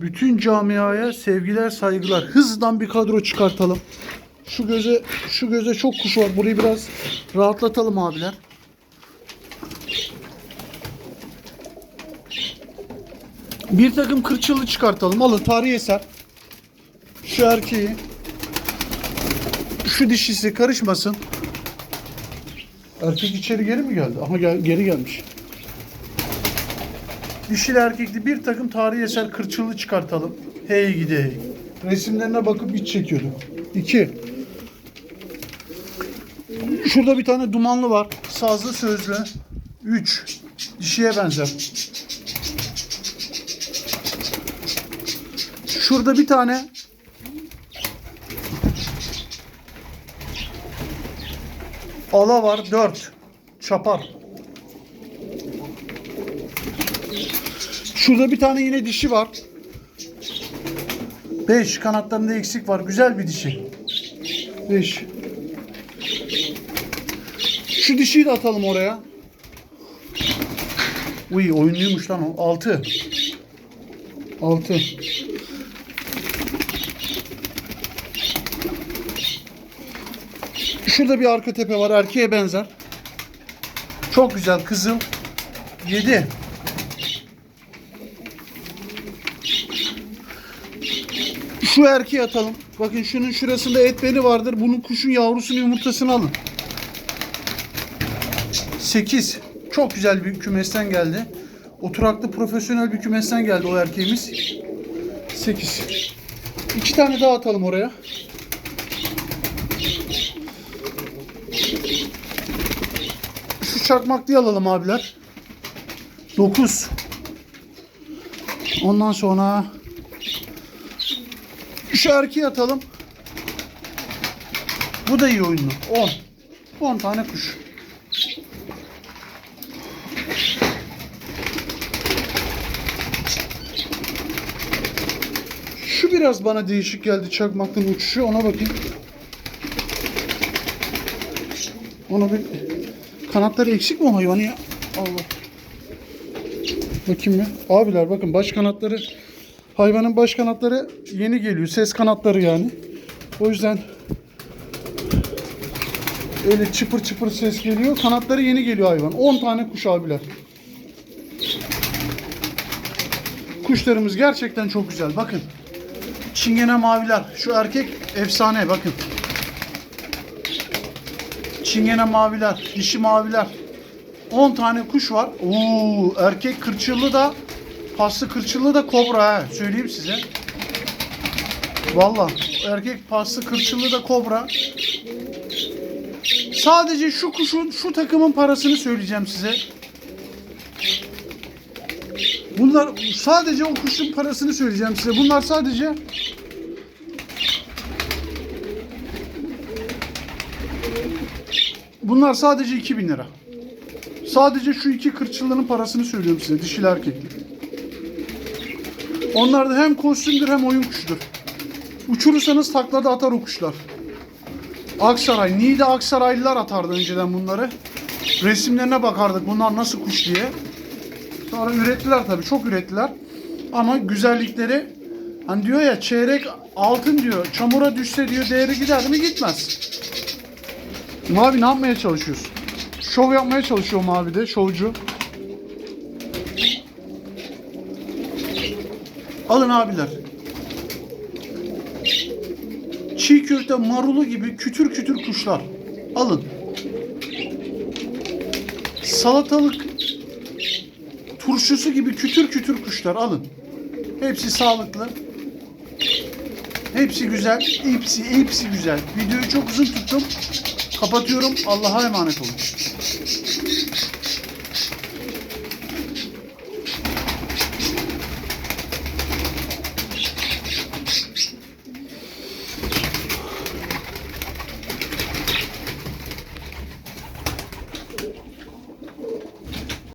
Bütün camiaya sevgiler, saygılar. Hızlıdan bir kadro çıkartalım. Şu göze şu göze çok kuş var. Burayı biraz rahatlatalım abiler. Bir takım kırçılı çıkartalım. Alın tarihi eser. Şu erkeği. Şu dişisi karışmasın. Erkek içeri geri mi geldi? Aha gel, geri gelmiş. Dişili erkekli bir takım tarihi eser kırçılı çıkartalım. Hey gidi. Resimlerine bakıp iç çekiyorduk. İki. Şurada bir tane dumanlı var. Sazlı sözlü. Üç. Dişiye benzer. Şurada bir tane ala var. Dört. Çapar. Şurada bir tane yine dişi var. 5 kanatlarında eksik var. Güzel bir dişi. 5. Şu dişiyi de atalım oraya. Uy oyunluymuş lan o. 6. 6. Şurada bir arka tepe var. Erkeğe benzer. Çok güzel. Kızıl. 7. Şu erkeği atalım. Bakın şunun şurasında et beli vardır. Bunun kuşun yavrusunun yumurtasını alın. 8. Çok güzel bir kümesten geldi. Oturaklı profesyonel bir kümesten geldi o erkeğimiz. 8. İki tane daha atalım oraya. Şu çakmaklığı alalım abiler. 9. Ondan sonra şu erkeği atalım. Bu da iyi oyunlu. 10. 10 tane kuş. Şu biraz bana değişik geldi çakmaktan uçuşu. Ona bakayım. Ona bir kanatları eksik mi o hayvanı ya? Allah. Bakayım ya. Abiler bakın baş kanatları hayvanın baş kanatları yeni geliyor. Ses kanatları yani. O yüzden öyle çıpır çıpır ses geliyor. Kanatları yeni geliyor hayvan. 10 tane kuş abiler. Kuşlarımız gerçekten çok güzel. Bakın. Çingene maviler. Şu erkek efsane bakın. Çingene maviler, dişi maviler. 10 tane kuş var. Oo, erkek kırçıllı da paslı kırçıllı da kobra ha. Söyleyeyim size. Valla erkek paslı kırçıllı da kobra. Sadece şu kuşun şu takımın parasını söyleyeceğim size. Bunlar sadece o kuşun parasını söyleyeceğim size. Bunlar sadece Bunlar sadece 2000 lira. Sadece şu iki kırçıllının parasını söylüyorum size. Dişili erkekli. Onlar da hem kostümdür hem oyun kuşudur. Uçurursanız taklada atar o kuşlar. Aksaray, Niğde Aksaraylılar atardı önceden bunları. Resimlerine bakardık bunlar nasıl kuş diye. Sonra ürettiler tabii çok ürettiler. Ama güzellikleri hani diyor ya çeyrek altın diyor. Çamura düşse diyor değeri gider mi gitmez. Mavi ne yapmaya çalışıyorsun? Şov yapmaya çalışıyor Mavi de şovcu. Alın abiler. Çiğ köfte marulu gibi kütür kütür kuşlar. Alın. Salatalık turşusu gibi kütür kütür kuşlar alın. Hepsi sağlıklı. Hepsi güzel. Hepsi, hepsi güzel. Videoyu çok uzun tuttum. Kapatıyorum. Allah'a emanet olun.